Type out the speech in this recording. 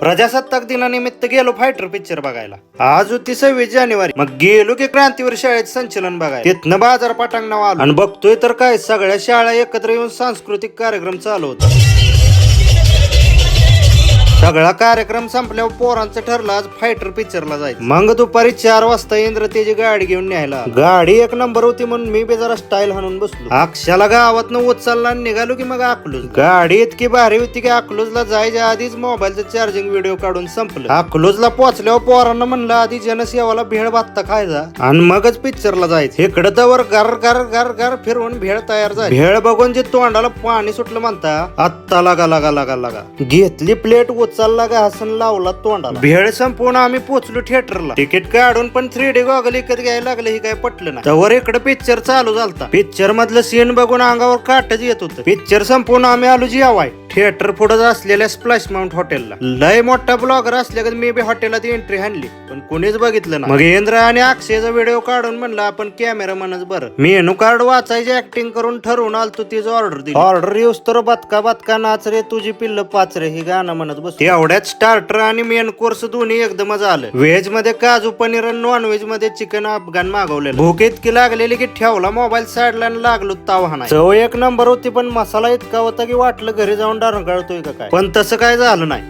प्रजासत्ताक दिनानिमित्त गेलो फायटर पिक्चर बघायला. आज होती सव्वीस जानेवारी. मग गेलो की क्रांतीवर शाळेत संचलन बघायला. तिथनं बाजार पटांगणावर आलो. आणि बघतोय तर काय सगळ्या शाळा एकत्र येऊन सांस्कृतिक कार्यक्रम चालू होता. सगळा कार्यक्रम संपल्यावर पोरांचं ठरलं आज फायटर पिक्चरला जायचं. मग दुपारी चार वाजता इंद्र त्याची गाडी घेऊन न्यायला. गाडी एक नंबर होती म्हणून मी बी जरा स्टाईल हाणून बसलो. अक्षाला गावात उचलला आणि निघालो की मग अकलूज. गाडी इतकी भारी होती की अकलूजला जायच्या आधीच मोबाईलचं चार्जिंग व्हिडिओ काढून संपलं. अकलूजला पोहोचल्यावर पोरांना म्हणलं आधी जनसेवाला भेळ बात्ता खायचा आणि मगच पिक्चरला जायचं. इकडं तर गार गार गार गार फिरवून भेळ तयार झाली. भेळ बघून जे तोंडाला पाणी सुटलं म्हणता आत्ता लागा लागा लागा लागा. घेतली प्लेट उचलला का हसन लावला तोंडाला? भेळ संपवून आम्ही पोचलो थिएटरला. तिकीट काढून पण थ्री डी गॉगल इकत घ्यायला लागलं हे काय पटलं ना तवर इकडे पिक्चर चालू झालता. पिक्चर मधलं सीन बघून अंगावर काटच येत होतं. पिक्चर संपवून आम्ही आलो जेवाय. थिएटर पुढे असलेल्या स्प्लॅश माउंट हॉटेलला लय मोठा ब्लॉगर असल्या मी बी हॉटेलात एंट्री हाणली पण कोणीच बघितलं ना मग इंद्र आणि अक्षयचा व्हिडिओ काढून म्हणला आपण कॅमेरा मनच बरं. मेनू कार्ड वाचायची ऍक्टिंग करून ठरवून आलतो तीच ऑर्डर दिली. ऑर्डर येऊस तर बतका बतका नाच रे तुझी पिल्ल पाच रे हे गाणं म्हणत बस. एवढ्यात स्टार्टर आणि मेन कोर्स दोन्ही एकदमच आलं. व्हेजमध्ये काजू पनीर आणि नॉन व्हेजमध्ये चिकन अफगाण मागवलेलं. भूक इतकी लागलेली की ठेवला मोबाईल साईडला लागलो ताव हाणाय चव एक नंबर होती पण मसाला इतका होता की वाटलं घरी जाऊन डारून काढतोय का काय? पण तसं काय झालं नाही.